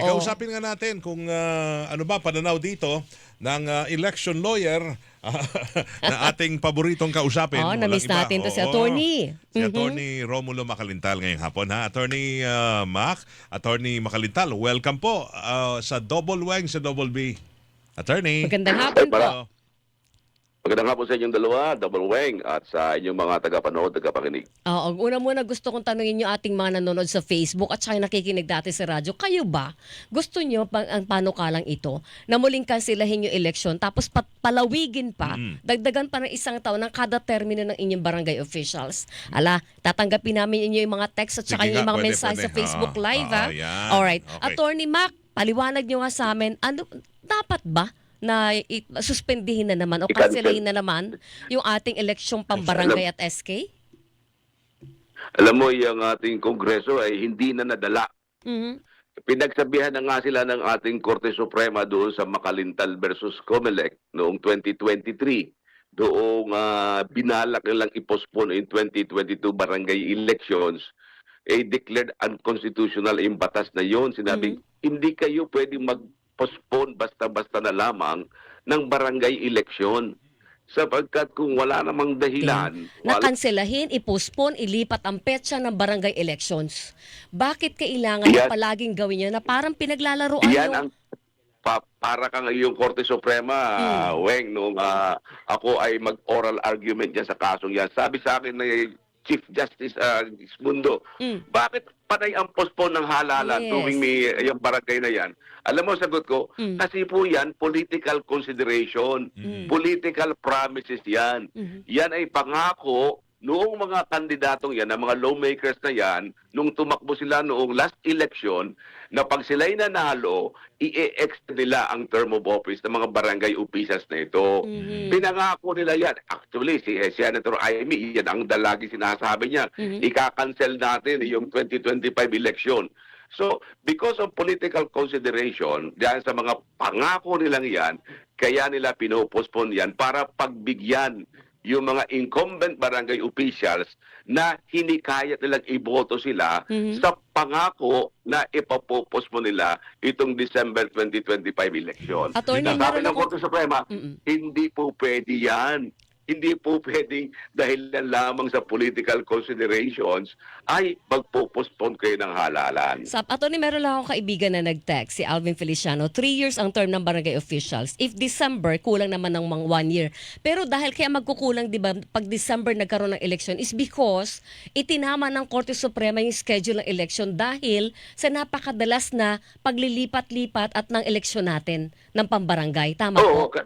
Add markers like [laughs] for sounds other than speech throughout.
Eh, kausapin nga natin kung ah, ano ba pananaw dito ng ah, election lawyer [laughs] na ating paboritong kausapin. Oo, Walang na-miss iba. natin to si attorney. Si Mhm. attorney Romulo Macalintal ngayong hapon ha. Attorney ah, Mac, attorney Macalintal, welcome po ah, sa Double Wang sa Double B. Attorney. Magandang hapon po. Para- Magandang hapon sa inyong dalawa, Double Wang, at sa inyong mga tagapanood, tagapakinig. Oo, una muna gusto kong tanungin yung ating mga nanonood sa Facebook at saka yung nakikinig dati sa radyo. Kayo ba, gusto nyo pang, ang panukalang ito na muling kansilahin yung eleksyon tapos pat, palawigin pa, Mm. dagdagan pa ng isang taon ng kada termino ng inyong barangay officials? Ala, tatanggapin namin inyo yung mga text at saka Sige yung mga pwede, mensahe pwede. sa Facebook Oo, Live. oo, ha? yan. Alright. Okay. Attorney Mac, paliwanag nyo nga sa amin, ano, dapat ba na suspendihin na naman o kansilahin na naman yung ating eleksyong pambarangay at SK? Alam mo, yung ating kongreso ay hindi na nadala. Mhm. Pinagsabihan na nga sila ng ating Korte Suprema doon sa Makalintal versus Comelec noong 2023. Doong ah, binalak nilang i-postpone in 2022 barangay elections, eh declared unconstitutional yung batas na yon. Sinabing, hindi kayo pwedeng mag-postpone basta-basta na lamang ng barangay election. Sapagkat kung wala namang dahilan, wala, Nakanselahin, ipostpone, ilipat ang petsa ng barangay elections. Bakit kailangan na Yan. palaging gawin yun na parang pinaglalaroan Yan yung... ang pa, para kang yung Korte Suprema, ah, Weng, nung ah, ako ay mag-oral argument dyan sa kasong yan. Sabi sa akin na Chief Justice uh, Mundo, Mm. bakit panay ang postpone ng halalan Yes. tuwing may yung barangay na yan? Alam mo, sagot ko, Mm. kasi po yan, political consideration, Mm. political promises yan. Mhm. Yan ay pangako noong mga kandidatong yan, na mga lawmakers na yan, nung tumakbo sila noong last election, na pag sila'y nanalo, i-extend nila ang term of office ng mga barangay officials na ito. Mhm. Pinangako nila yan. Actually, si eh, Senator Amy, yan ang dalagi sinasabi niya. Mhm. Ika-cancel natin yung 2025 election. So, because of political consideration, dahil sa mga pangako nilang yan, kaya nila pinopostpone yan para pagbigyan yung mga incumbent barangay officials na hinikayat nilang iboto sila Mhm. sa pangako na ipopostpone nila itong December 2025 election. Attorney, Sabi ng. Korte Suprema, Mm-mm. hindi po pwede yan. Hindi po pwedeng dahil lang lamang sa political considerations ay magpo-postpone kayo ng halalan. Sa, attorney, meron lang akong kaibigan na nag-text, si Alvin Feliciano. Three years ang term ng barangay officials. If December, kulang naman ng mga one year. Pero dahil kaya magkukulang, di ba, pag December nagkaroon ng election is because itinama ng Korte Suprema yung schedule ng election dahil sa napakadalas na paglilipat-lipat at ng eleksyon natin ng pambarangay. Tama Oo, po?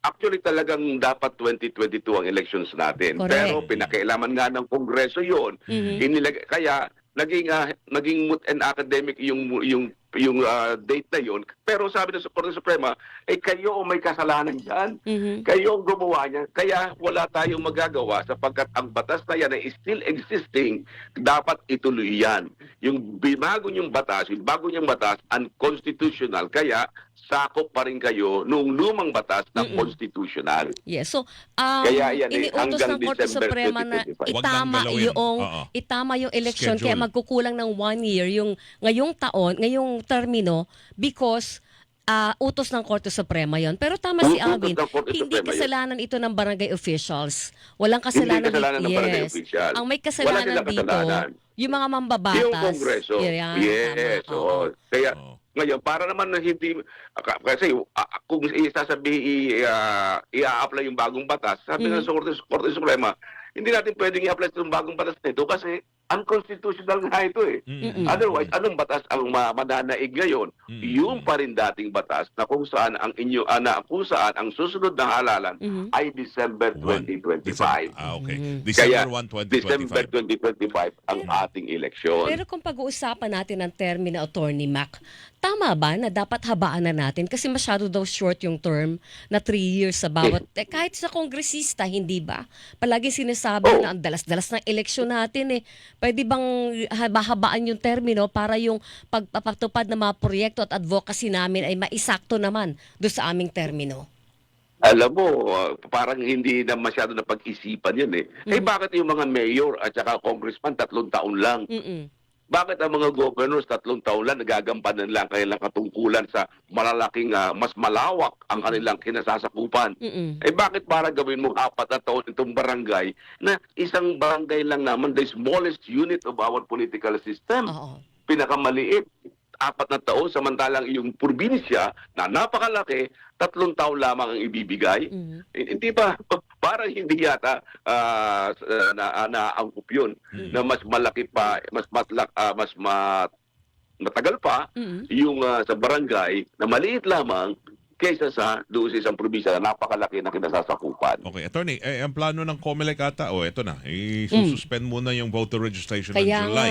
Actually talagang dapat 2022 ang elections natin. Correct. Pero pinakailaman nga ng Kongreso yon. Mhm. Inilag- kaya naging ah, naging moot and academic yung yung yung ah, date na yon. Pero sabi ng Korte Suprema, eh kayo ang may kasalanan diyan. Mhm. Kayo ang gumawa niyan. Kaya wala tayong magagawa sapagkat ang batas na yan ay still existing. Dapat ituloy yan. Yung bago niyong batas, yung bago niyong batas, unconstitutional. Kaya sakop pa rin kayo nung lumang batas na Mm-mm. constitutional. Yes. So, um, Kaya yan eh, iniutos hanggang ng Korte December Suprema na 2025. Wag nang itama yung Oo. itama yung election Schedule. kaya magkukulang ng one year yung ngayong taon, ngayong termino because ah, utos ng Korte Suprema yon. Pero tama si Alvin, ng hindi Suprema yun. kasalanan ito ng barangay officials. Walang Hindi kasalanan, kasalanan ng dito. barangay yes. official. Ang may kasalanan dito, kasalanan. yung mga mambabatas. Yung Kongreso. Yan, yes. tama. oo. Kaya Oo. Ngayon, para naman na hindi, aka- kasi ah, kung isasabihin, i- ah, i-a-apply yung bagong batas, sabi Mhm. nga sa Korte, Korte Suprema, hindi natin pwedeng i-apply itong bagong batas na ito kasi unconstitutional nga ito eh. Mm-mm. Otherwise, anong batas ang ma- mananaig ngayon? Mm. Yung pa rin dating batas na kung saan ang inyo, ah, na kung saan ang susunod na halalan Mhm. ay December One. 2025. Ah, okay. Mhm. December Kaya, 1, December 2025. 2025 ang ating eleksyon. Pero kung pag-uusapan natin ang term ni Attorney Mac, tama ba na dapat habaan na natin? Kasi masyado daw short yung term na three years sa bawat... Eh, kahit sa kongresista, hindi ba? Palagi sinasabi Oo. na ang dalas-dalas ng eleksyon natin eh. Pwede bang haba-habaan yung termino para yung pagpapatupad ng mga proyekto at advocacy namin ay maisakto naman do sa aming termino? Alam mo, uh, parang hindi na masyado na pag-isipan yun eh. Eh Mhm. bakit yung mga mayor at saka congressman tatlong taon lang? Mm-mm. Bakit ang mga governors tatlong taon lang nagagampanan lang kanilang katungkulan sa malalaking, ah, mas malawak ang kanilang kinasasakupan? Mm-mm. Eh bakit para gawin mo apat na taon itong barangay na isang barangay lang naman, the smallest unit of our political system, Oo. pinakamaliit, apat na taon, samantalang yung probinsya na napakalaki, tatlong taon lamang ang ibibigay. Mhm. Eh, Hindi ba? Parang hindi yata ah, na, ah, naangkop yun Mm. na mas malaki pa, mas matlak, ah, mas ma, matagal pa Mhm. yung ah, sa barangay na maliit lamang kaysa sa doon sa isang probinsya na napakalaki na kinasasakupan. Okay, attorney, eh, ang plano ng COMELEC ata, oh, eto na, i-suspend muna yung voter registration Mm. Kaya ng July.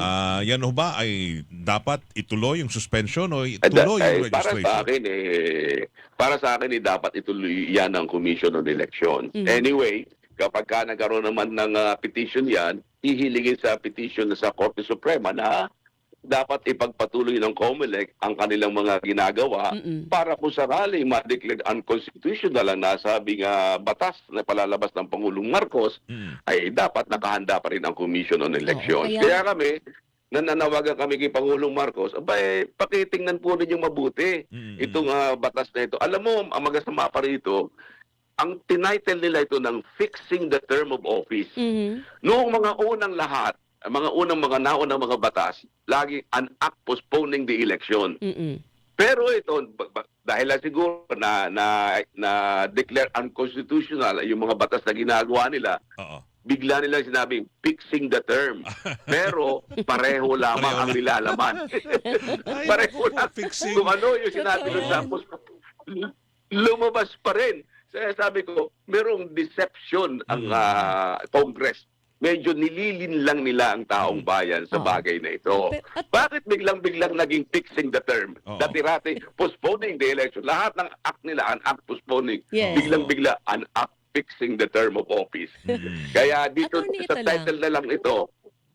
Ah, yan ho ba ay dapat ituloy yung suspension o Eh, ituloy da- yung eh, para sa registration? akin eh para sa akin eh dapat ituloy yan ng Commission on Election. Mhm. Anyway, kapag ka nagkaroon naman ng ah, petition yan, ihilingin sa petition sa Korte Suprema na dapat ipagpatuloy ng COMELEC ang kanilang mga ginagawa Mm-mm. para kung sakali ma-declare unconstitutional ang nasabing ah, batas na palalabas ng Pangulong Marcos, Mm. ay dapat nakahanda pa rin ang Commission on Elections. kaya- kaya... kami, nananawagan kami kay Pangulong Marcos, abay, pakitingnan po ninyong mabuti Mm. itong ah, batas na ito. Alam mo, ang magasama pa rito, ang tinitle nila ito ng Fixing the Term of Office. Mhm. Noong mga unang lahat, mga unang mga naunang mga batas, lagi an act postponing the election. Mm-mm. Pero ito, dahil lang siguro na, na, na declare unconstitutional yung mga batas na ginagawa nila, Oo. bigla nilang sinabing fixing the term. [laughs] Pero pareho [laughs] lamang Pareho ang nilalaman. [laughs] Pareho lang. fixing. Kung ano yung sinabi yan. tapos lumabas pa rin. Kaya sabi ko, merong deception ang ah, Congress. Medyo nililin lang nila ang taong bayan sa bagay na ito. Bakit biglang-biglang naging fixing the term? Dati-rati, postponing the election. Lahat ng act nila, an act postponing. Yes. Biglang-bigla, an act fixing the term of office. Mm. Kaya dito Attorney, sa ito lang. title na lang ito,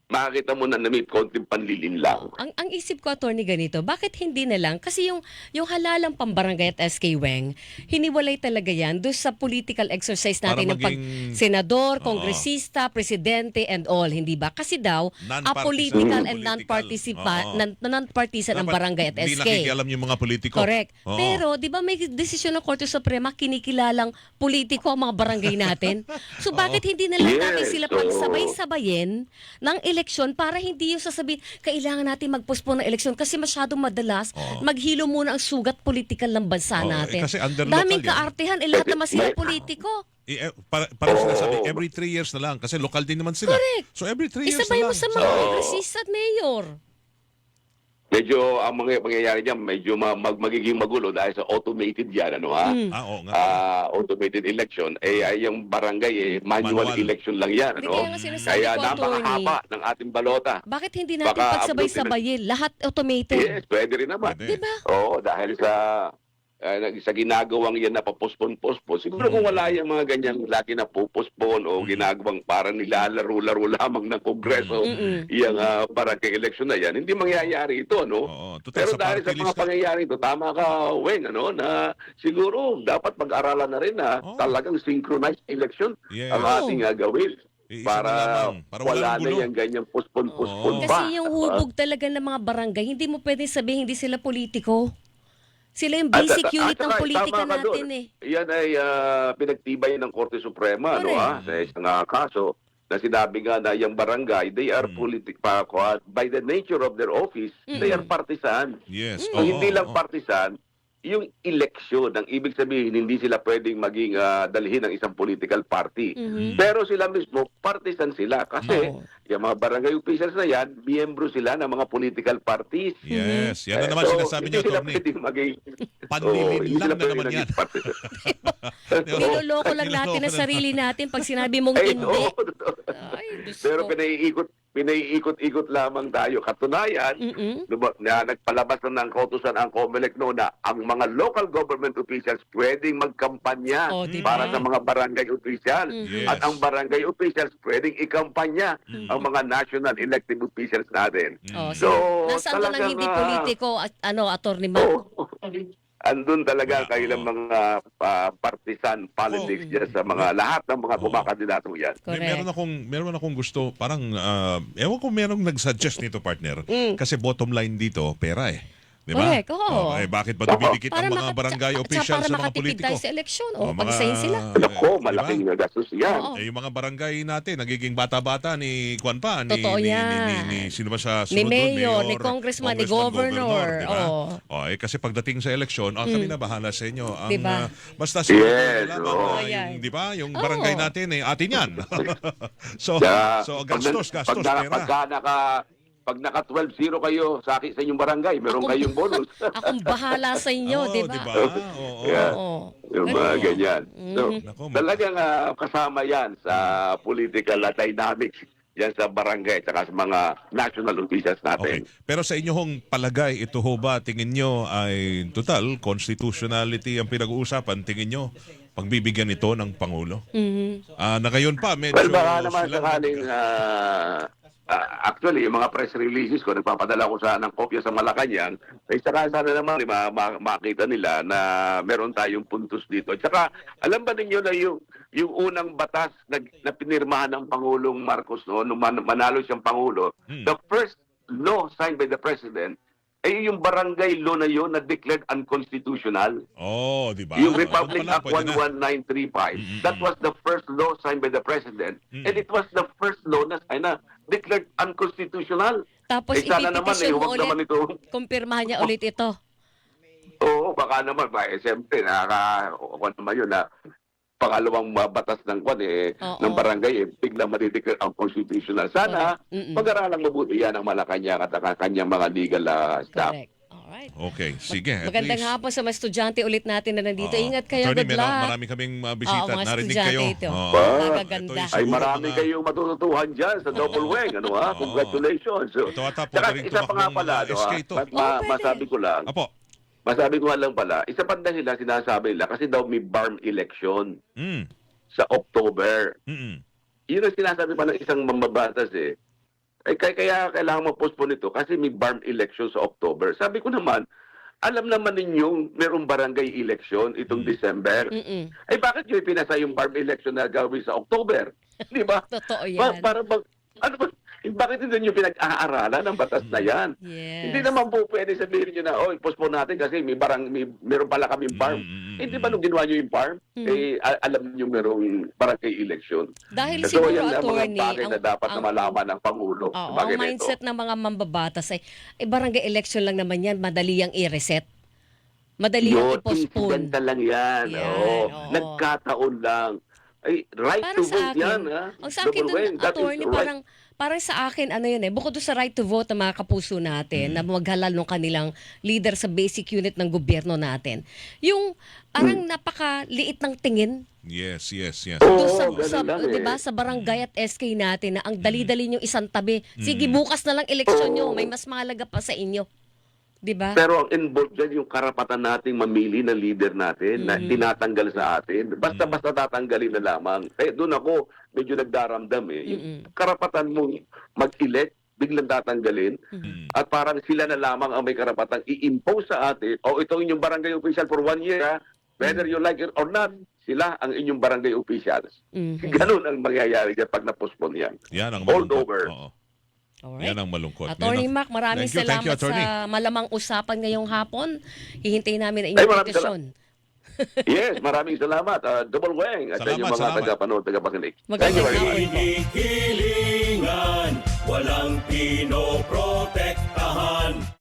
makikita mo na na may konting panlilin lang. Ang ang isip ko attorney ganito, bakit hindi na lang kasi yung yung halalang pambarangay at SK Weng, hiniwalay talaga 'yan do sa political exercise Para natin ng pag maging- senador, kongresista, presidente and all, hindi ba? Kasi daw Non-partisan. apolitical and non-participa Oo. non- non-partisan ang Dapat barangay at Hindi SK. nakikialam yung mga politiko. Correct. Oo. Pero, di ba may desisyon ng Korte Suprema, kinikilalang politiko ang mga barangay natin? So, [laughs] bakit hindi na lang Yes, natin sila oo. pagsabay-sabayin ng eleksyon para hindi yung sasabihin, kailangan natin mag-postpone ng eleksyon kasi masyadong madalas Oo. maghilo muna ang sugat politikal ng bansa Oo, eh, natin. kasi under Daming local yan. eh, lahat naman sila politiko. Eh, eh, para, para Oo. sinasabi, every three years na lang. Kasi local din naman sila. Correct. So every three years Isabay na mo lang. sa mga kongresista at mayor. Medyo ang mga mangyayari diyan medyo ma- mag- magiging magulo dahil sa automated yan ano ha. Mm. Ah, oo nga. Ah, automated election eh ay yung barangay eh manual, Manual. election lang yan Hindi, ano. kaya napakahaba ng ating balota. Bakit hindi natin Baka pagsabay-sabayin? Lahat automated. Yes, pwede rin naman. Pwede. Di ba? Oo, dahil sa nag- sa ginagawang yan na papospon-pospon. Siguro kung wala yung mga ganyan lagi na pupospon o ginagawang para nilalaro-laro lamang ng Kongreso, Mm-mm. yung uh, barangay election na yan, hindi mangyayari ito, no? Oo. Pero sa dahil sa party mga pangyayari ito, tama ka, Weng, ano, na siguro dapat pag-aralan na rin na Oo. talagang synchronized election Yes. ang ating uh, gawin. Iisa Para. Para wala na yung ganyang puspon-puspon Oo. pa. Kasi yung hubog talaga ng mga barangay, hindi mo pwede sabihin hindi sila politiko. Sila yung At- basic at- unit at ng politika natin doon. eh. Yan ay ah, pinagtibay ng Korte Suprema no, ha, sa isang ah, kaso na sinabi nga na yung barangay, they are Mm. politic by the nature of their office, they are partisan. Yes. Kung oo, hindi lang oo. partisan, yung eleksyon, ang ibig sabihin, hindi sila pwedeng maging ah, dalhin ng isang political party. Mhm. Pero sila mismo, partisan sila. Kasi Oo. yung mga barangay officials na yan, miyembro sila ng mga political parties. Yes. Yan na naman so, sinasabi hindi niyo, sila Atty. pwedeng maging... Panlilin hindi lang sila na naman yan. [laughs] Niloloko lang natin ang sarili natin pag sinabi mong hindi. Pero ko. pinaiikot, pinaiikot-ikot lamang tayo. Katunayan. Diba, na nagpalabas na ng kautusan ang COMELEC noon na ang mga local government officials pwedeng magkampanya Oh, para sa mga barangay officials. Mhm. Yes. At ang barangay officials pwedeng ikampanya Mhm. ang mga national elected officials natin. Oh, Mm. so, So, nasaan to ng talagang, hindi ah, politiko at ano, attorney Mac? Oo. Andun talaga ang Wala, kailang oo. mga ah, partisan politics dyan sa mga lahat ng mga Oo. kumakandidato yan. May, Correct. meron akong meron akong gusto parang ah, ewan ko merong nag-suggest nito partner Mm. kasi bottom line dito pera eh. Di ba? Correct, oo. eh, bakit ba dumidikit ang mga barangay tsa- officials para sa mga makatipid politiko? tayo sa eleksyon. Oh, O, mga- pag-sign sila. Nako, malaking gastos yan. Oo. Eh, yung mga barangay natin, nagiging bata-bata ni Kwan pa, ni, Totoo ni, yan. ni, ni, ni, sino ba sa Ni sunod doon? mayor, ni congressman, ni governor. di ba? Oo. Oh, eh, kasi pagdating sa eleksyon, ah, kami na bahala sa inyo. Ang, Di ba? ah, basta sa Yes, lamang, oo. yung, di ba? Yung Oo. barangay natin, eh, atin yan. [laughs] so, so gastos, pag, gastos, na- pera. pagka naka, pag naka 12-0 kayo sa, akin- sa inyong barangay, meron Ako- kayong bonus. [laughs] Akong bahala sa inyo, Oo, di ba? di ba? Oo. Yeah. Oo. yung mga ganyan. So, Mhm. Nako, talagang ah, kasama yan sa political ah, dynamics yan sa barangay at sa mga national officials Okay. natin. Pero sa inyo hong palagay, ito ho ba tingin nyo ay total constitutionality ang pinag-uusapan? Tingin nyo pagbibigyan ito ng Pangulo? Mhm. Ah, na ngayon pa, medyo Well, baka naman sakaling, ah, actually, yung mga press releases ko, nagpapadala ko sa ng kopya sa Malacanang, ay saka sana naman eh, ma- ma- makita nila na meron tayong puntos dito. At saka, alam ba ninyo na yung, yung unang batas na, na pinirmahan ng Pangulong Marcos no, nung man- manalo siyang Pangulo, Hmm. the first law signed by the President, ay yung barangay law na yun na declared unconstitutional. Oh, di ba? Yung Republic Act pwede na. 11935, Mm-mm. that was the first law signed by the President. Mm. And it was the first law na, ay na unconstitutional. Tapos eh, sana naman eh, mo huwag naman ulit. ito. [laughs] Kumpirmahan niya ulit ito. Oo, baka naman, ba, eh, siyempre, nakaka, ano naman yun, na pangalawang batas ng kwan eh, Oo. ng barangay eh, biglang madideclare unconstitutional. Sana, Mm-mm. pag-aralang mabuti yan ang Malacanang at ang kanyang mga legal uh, staff. Correct. Alright. Okay, sige. at Magandang least. hapon sa mga estudyante ulit natin na nandito. Oo. Ingat kayo, Attorney, good meron- luck. Marami kaming uh, Oo, bisita. mga Narinig estudyante kayo. ito. Oo. Ito yung Ay siguro marami mga- kayong matututuhan dyan sa double wing. Ano ha? Oo. Congratulations. Ito ata po Saka rin isa pa nga tumakbong pala, mga ano, SK ha? to. Mas, Oo, ma- pwede. masabi ko lang, Apo. masabi ko nga lang pala, isa pa dahil nila sinasabi nila kasi daw may barm election Mm. sa October. Mm-mm. Yun ang sinasabi pa ng isang mambabatas eh. Eh, kaya, kaya kailangan ma-postpone ito kasi may barm election sa October. Sabi ko naman, alam naman ninyong merong barangay election itong Hmm. December. Mm-mm. Ay bakit nyo ipinasa yung barm election na gawin sa October? [laughs] Di ba? Totoo Ba, yan. para bag, ano ba, eh, bakit hindi nyo pinag-aaralan ng batas na yan? Yes. Hindi naman po pwede sabihin nyo na, oh, postpone natin kasi may barang, may, meron pala kaming farm. Mm, mm, mm, Hindi ba nung ginawa nyo yung farm, Mm. eh, alam nyo merong barangay election. Dahil So, siguro, yan ang mga attorney, bagay na dapat na ang- malaman ng Pangulo. Oo, ang na mindset ng mga mambabatas ay, eh, barangay election lang naman yan, madali ang i-reset. Madali ang Yun, i-postpone. incidental lang yan. Yan, oo. oo. Nagkataon lang. Ay, right Para to sa vote akin, yan. Ha? Ang sa akin is attorney, right. parang, parang sa akin, ano yun eh, bukod sa right to vote ng mga kapuso natin, na maghalal ng kanilang leader sa basic unit ng gobyerno natin, yung parang napakaliit ng tingin Yes, yes, yes. Oo, sa, sa, lang eh. 'di ba, sa barangay at SK natin na ang dali-dali nyo isang tabi. Sige, bukas na lang eleksyon nyo, may mas mahalaga pa sa inyo. 'Di ba? Pero ang involved dyan yung karapatan nating mamili ng leader natin na tinatanggal sa atin. Basta-basta tatanggalin na lamang. Kaya doon ako medyo nagdaramdam eh. Yung karapatan mong mag-elect, biglang tatanggalin. Mm. At parang sila na lamang ang may karapatang i-impose sa atin, o ito inyong barangay official for one year, ha? whether you like it or not, sila ang inyong barangay officials. Mhm. Ganun ang mangyayari dyan pag na-postpone yan. Yan ang malungkot. over. Oo. Alright. Yan ang malungkot. Attorney Yan ang- Mac, maraming Thank you, thank salamat you, Attorney. sa malamang usapan ngayong hapon. Hihintayin namin ang inyong petisyon. yes, maraming salamat. Uh, double wang at sa Salamat, inyong mga salamat. taga-panood, taga-pakinig. Thank you Magandang very much. walang pinopro